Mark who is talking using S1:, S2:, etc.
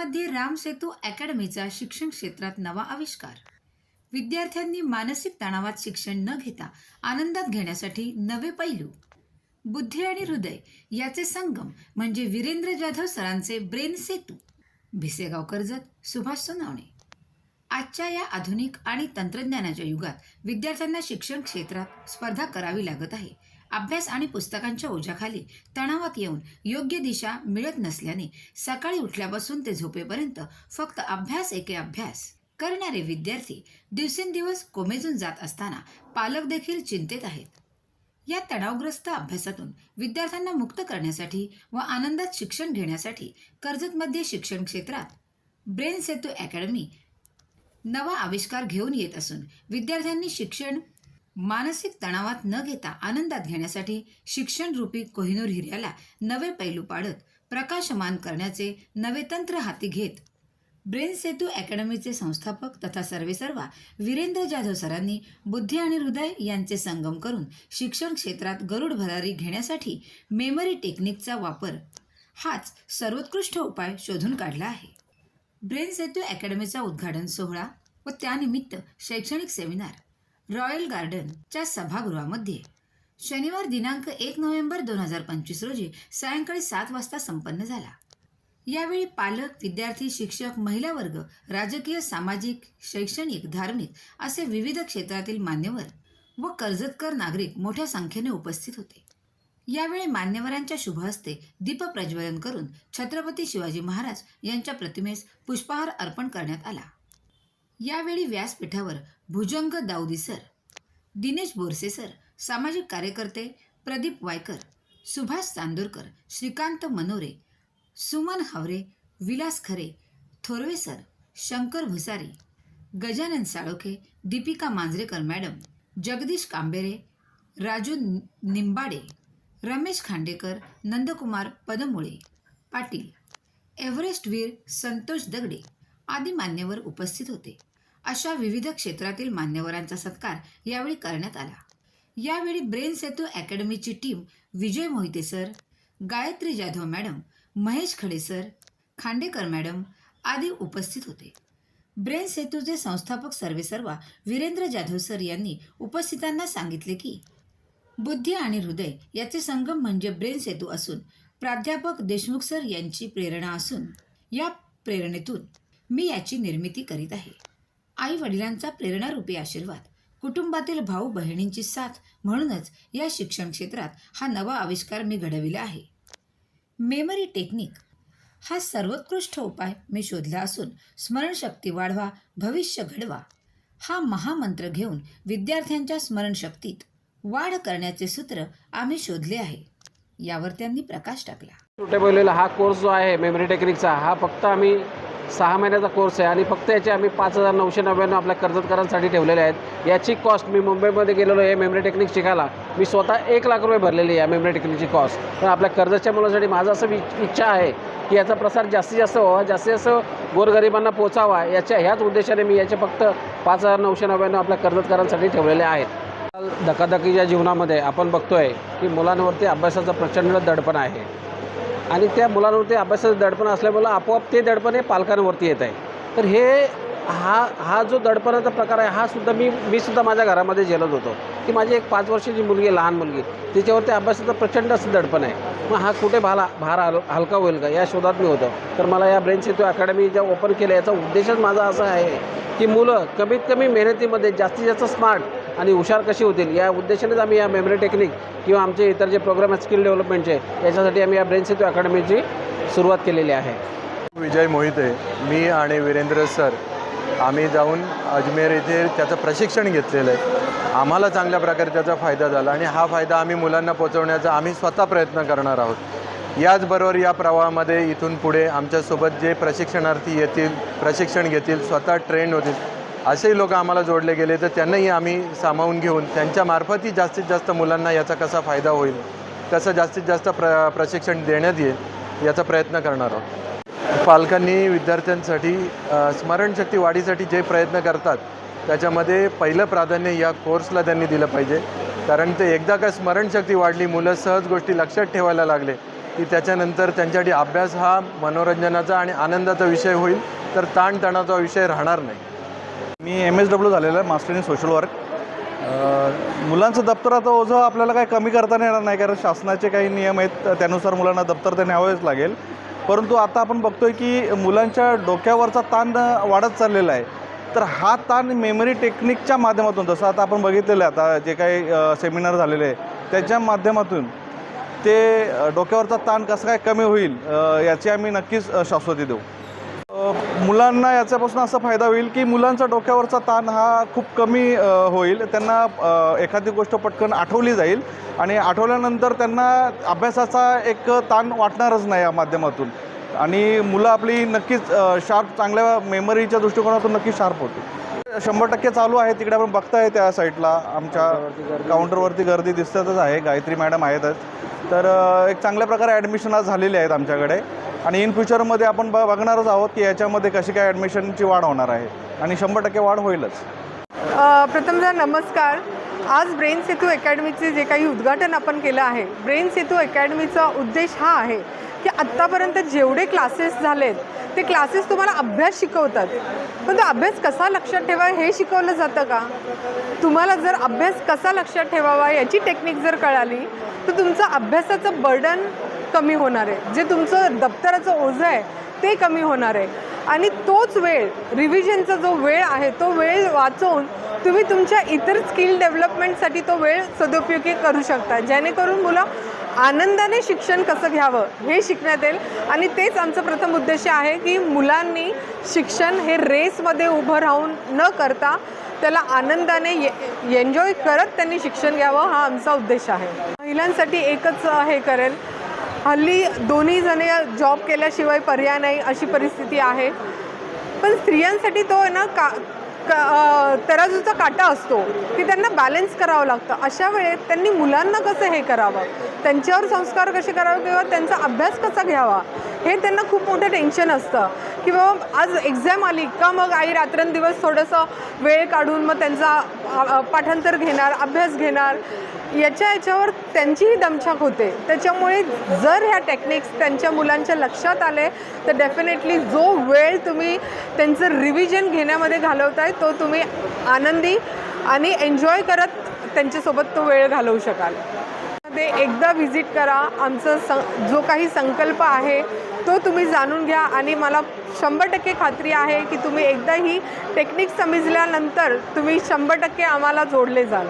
S1: कर्जतमध्ये राम सेतू अकॅडमीचा शिक्षण क्षेत्रात नवा आविष्कार. विद्यार्थ्यांनी मानसिक तणावात शिक्षण न घेता आनंदात घेण्यासाठी नवे पैलू. बुद्धी आणि हृदय याचे संगम म्हणजे वीरेंद्र जाधव सरांचे ब्रेन सेतू. भिसेगाव कर्जत सुभाष सोनावणे. आजच्या या आधुनिक आणि तंत्रज्ञानाच्या युगात विद्यार्थ्यांना शिक्षण क्षेत्रात स्पर्धा करावी लागत आहे. अभ्यास आणि पुस्तकांच्या ओझ्याखाली तणावात येऊन योग्य दिशा मिळत नसल्याने सकाळी उठल्यापासून ते झोपेपर्यंत फक्त अभ्यास एके अभ्यास करणारे विद्यार्थी दिवसेंदिवस कोमेजून जात असताना पालक देखील चिंतेत आहेत. या तणावग्रस्त अभ्यासातून विद्यार्थ्यांना मुक्त करण्यासाठी व आनंदात शिक्षण घेण्यासाठी कर्जतमध्ये शिक्षण क्षेत्रात ब्रेन सेतू अकॅडमी नवा आविष्कार घेऊन येत असून विद्यार्थ्यांनी शिक्षण मानसिक तणावात न घेता आनंदात घेण्यासाठी शिक्षण रूपी कोहिनूर हिऱ्याला नवे पैलू पाडत प्रकाशमान करण्याचे नवे तंत्र हाती घेत. ब्रेन सेतू अकॅडमीचे संस्थापक तथा सर्वेसर्वा वीरेंद्र जाधव सरांनी बुद्धी आणि हृदय यांचे संगम करून शिक्षण क्षेत्रात गरुड भरारी घेण्यासाठी मेमरी टेक्निकचा वापर हाच सर्वोत्कृष्ट उपाय शोधून काढला आहे. ब्रेन सेतू अकॅडमीचा उद्घाटन सोहळा व त्यानिमित्त शैक्षणिक सेमिनार रॉयल गार्डनच्या सभागृहामध्ये. शनिवार दिनांक एक नोव्हेंबर दोन हजार पंचवीस रोजी सायंकाळी सात वाजता संपन्न झाला. यावेळी पालक विद्यार्थी शिक्षक महिला वर्ग राजकीय सामाजिक शैक्षणिक धार्मिक असे विविध क्षेत्रातील मान्यवर व कर्जतकर नागरिक मोठ्या संख्येने उपस्थित होते. यावेळी मान्यवरांच्या शुभ हस्ते दीपप्रज्वलन करून छत्रपती शिवाजी महाराज यांच्या प्रतिमेस पुष्पहार अर्पण करण्यात आला. यावेळी व्यासपीठावर भुजंग दाऊदी सर दिनेश बोरसे सर सामाजिक कार्यकर्ते प्रदीप वायकर सुभाष चांदोरकर श्रीकांत मनोरे सुमन हावरे विलास खरे थोरवे सर शंकर भुसारी गजानन साळोखे दीपिका मांजरेकर मॅडम जगदीश कांबेरे राजू निंबाडे रमेश खांडेकर नंदकुमार पदमुळे पाटील एव्हरेस्टवीर संतोष दगडे आदी मान्यवर उपस्थित होते. अशा विविध क्षेत्रातील मान्यवरांचा सत्कार यावेळी करण्यात आला. यावेळी brain Setu अकॅडमीची team Vijay Mohite sir Gayatri Jadhav madam Mahesh Khade sir Khandekar madam आदी उपस्थित होते. ब्रेन सेतूचे संस्थापक सर्वेसर्वा वीरेंद्र जाधव सर यांनी उपस्थितांना सांगितले की बुद्धी आणि हृदय याचे संगम म्हणजे ब्रेन सेतू असून प्राध्यापक देशमुख सर यांची प्रेरणा असून या प्रेरणेतून मी याची निर्मिती करीत आहे. आई वडिलांचा प्रेरणारूपी आशीर्वाद कुटुंबातील भाऊ बहिणींची साथ म्हणूनच या शिक्षण क्षेत्रात हा नवा आविष्कार मी घडविला आहे. मेमरी टेक्निक हा सर्वोत्कृष्ट उपाय मी शोधला असून स्मरणशक्ती वाढवा भविष्य घडवा. हा महामंत्र घेऊन विद्यार्थ्यांच्या स्मरणशक्तीत वाढ करण्याचे सूत्र आम्ही शोधले आहे. यावर त्यांनी प्रकाश टाकला.
S2: हा कोर्स जो आहे मेमरी टेक्निकचा हा फक्त आम्ही सहा महिन्याचा कोर्स आहे आणि फक्त याचे आम्ही पाच हजार नऊशे नव्याण्णव आपल्या कर्जतकरांसाठी ठेवलेले आहेत. याची कॉस्ट मी मुंबईमध्ये गेलेलो आहे मेमरी टेक्निक शिकायला. मी स्वतः एक लाख रुपये भरलेली आहे मेमरी टेक्निकची कॉस्ट पण आपल्या कर्जतच्या मुलांसाठी माझं असं वि- इच्छा आहे की याचा प्रसार जास्तीत जास्त व्हावा जास्तीत जास्त गोरगरिबांना पोचावा याच्या ह्याच उद्देशाने मी याचे फक्त पाच हजार नऊशे नव्याण्णव आपल्या कर्जतकरांसाठी ठेवलेले आहेत. धकाधकीच्या जीवनामध्ये आपण बघतोय की मुलांवरती अभ्यासाचं प्रचंड दडपण आहे. आणि त्या मुलांवरती अभ्यासाचं दडपण असल्यामुळं आपोआप ते दडपण हे पालकांवरती येत आहे. तर हे हा हा जो दडपणाचा प्रकार आहे हा सुद्धा मी मी सुद्धा माझ्या घरामध्ये झेलत होतो. की माझी एक पाच वर्षाची मुलगी आहे, लहान मुलगी तिच्यावरती अभ्यासाचं प्रचंड असं दडपण आहे. मग हा कुठे भाला भार हल हलका होईल का? या शोधात मी होतो. तर मला या ब्रेन सेतू अकॅडमी ज्या ओपन केल्या याचा उद्देशच माझा असा आहे की मुलं कमीत कमी मेहनतीमध्ये जास्तीत जास्त स्मार्ट आणि हुशार कशी होतील? या उद्देशानेच आम्ही या मेमरी टेक्निक किंवा आमचे इतर जे प्रोग्राम आहेत स्किल डेव्हलपमेंटचे याच्यासाठी आम्ही या ब्रेन सेतू अकॅडमीची सुरुवात केलेली आहे.
S3: विजय मोहिते मी आणि वीरेंद्र सर आम्ही जाऊन अजमेर येथे त्याचं प्रशिक्षण घेतलेलं आहे. आम्हाला चांगल्या प्रकारे त्याचा फायदा झाला आणि हा फायदा आम्ही मुलांना पोचवण्याचा आम्ही स्वतः प्रयत्न करणार आहोत. याचबरोबर या प्रवाहामध्ये इथून पुढे आमच्यासोबत जे प्रशिक्षणार्थी येतील प्रशिक्षण घेतील स्वतः ट्रेंड होतील असेही लोक आम्हाला जोडले गेले तर त्यांनाही आम्ही सामावून घेऊन त्यांच्यामार्फतही जास्तीत जास्त मुलांना याचा कसा फायदा होईल तसं जास्तीत जास्त प्र प्रशिक्षण देण्यात येईल याचा प्रयत्न करणार आहोत. पालकांनी विद्यार्थ्यांसाठी स्मरणशक्ती वाढीसाठी जे प्रयत्न करतात त्याच्यामध्ये पहिलं प्राधान्य या कोर्सला त्यांनी दिलं पाहिजे. कारण ते एकदा का स्मरणशक्ती वाढली मुलं सहज गोष्टी लक्षात ठेवायला लागले की की त्याच्यानंतर त्यांच्यासाठी अभ्यास हा मनोरंजनाचा आणि आनंदाचा विषय होईल तर ताणतणावाचा विषय राहणार नाही.
S4: मी एम एस डब्ल्यू झालेलं आहे मास्टर इन सोशल वर्क मुलांचं मुलांचं दप्तराचं ओझं आपल्याला काही कमी करता येणार नाही कारण शासनाचे काही नियम आहेत त्यानुसार मुलांना दप्तर तर न्यावंच लागेल. परंतु आता आपण बघतोय की मुलांच्या डोक्यावरचा ताण वाढत चाललेला आहे. तर हा ताण मेमरी टेक्निकच्या माध्यमातून जसं आता आपण बघितलेलं आहे आता जे काही सेमिनार झालेले आहे त्याच्या माध्यमातून ते डोक्यावरचा ताण कसं काय कमी होईल याची आम्ही नक्कीच शाश्वती देऊ. मुलांना याच्यापासून असा फायदा होईल की मुलांचा डोक्यावरचा ताण हा खूप कमी होईल. त्यांना एखादी गोष्ट पटकन आठवली जाईल आणि आठवल्यानंतर त्यांना अभ्यासाचा एक ताण वाटणारच नाही या माध्यमातून. आणि मुलं आपली नक्कीच शार्प चांगल्या मेमरीच्या दृष्टिकोनातून नक्कीच शार्प होते शंभर टक्के चालू आहे तिकडे आपण बघताय त्या साईडला आमच्या काउंटरवरती गर्दी दिसतच आहे. गायत्री मॅडम आहेतच तर एक चांगल्या प्रकारे ॲडमिशन आज झालेली आहेत आमच्याकडे. आणि इन फ्युचरमध्ये आपण ब बघणारच आहोत की याच्यामध्ये कशी काय ॲडमिशनची वाढ होणार आहे. आणि शंभर टक्के वाढ होईलच.
S5: प्रथमतः नमस्कार. आज ब्रेन सेतू अकॅडमीचे जे काही उद्घाटन आपण केलं आहे ब्रेन सेतू अकॅडमीचा उद्देश हा आहे की आत्तापर्यंत जेवढे क्लासेस झालेत ते क्लासेस तुम्हाला अभ्यास शिकवतात. पण तो अभ्यास कसा लक्षात ठेवा हे शिकवलं जातं का? तुम्हाला जर अभ्यास कसा लक्षात ठेवावा याची टेक्निक जर कळाली तर तुमचं अभ्यासाचं बर्डन कमी होणार आहे. जे तुमचं दप्तराचं ओझं आहे ते कमी होणार आहे. आणि तोच वेळ रिव्हिजनचा जो वेळ आहे तो वेळ वाचवून तुम्ही तुमच्या इतर स्किल डेव्हलपमेंटसाठी तो वेळ सदुपयोगी करू शकता. जेणेकरून मुलं आनंदाने शिक्षण कसं घ्यावं हे शिकण्यात येईल. आणि तेच आमचं प्रथम उद्देश आहे की मुलांनी शिक्षण हे रेसमध्ये उभं राहून न करता त्याला आनंदाने एन्जॉय करत त्यांनी शिक्षण घ्यावं हा आमचा उद्देश आहे. महिलांसाठी एकच हे करेल. हल्ली दोन्ही जणे जॉब केल्याशिवाय पर्याय नाही अशी परिस्थिती आहे. पण स्त्रियांसाठी तो आहे ना का का तराजूचा काटा असतो की त्यांना बॅलन्स करावं लागतं. अशा वेळेत त्यांनी मुलांना कसं हे करावं? त्यांच्यावर संस्कार कसे करावे किंवा त्यांचा अभ्यास कसा घ्यावा? हे त्यांना खूप मोठं टेन्शन असतं. की बाबा आज एक्झाम आली का मग आई रात्रंदिवस थोडंसं वेळ काढून मग त्यांचा पाठांतर घेणार अभ्यास घेणार? याच्या याच्यावर त्यांचीही दमछाक होते. त्याच्यामुळे जर ह्या टेक्निक्स त्यांच्या मुलांच्या लक्षात आले तर डेफिनेटली जो वेळ तुम्ही त्यांचं रिव्हिजन घेण्यामध्ये घालवताय तो तुम्ही आनंदी आणि एन्जॉय करत त्यांच्यासोबत तो वेळ घालवू शकाल. ते एकदा व्हिजिट करा. आमचं सं जो काही संकल्प आहे तो तुम्ही जाणून घ्या. आणि मला शंभर टक्के खात्री आहे की तुम्ही एकदा ही टेक्निक समजल्यानंतर तुम्ही शंभर टक्के आम्हाला जोडले जाल.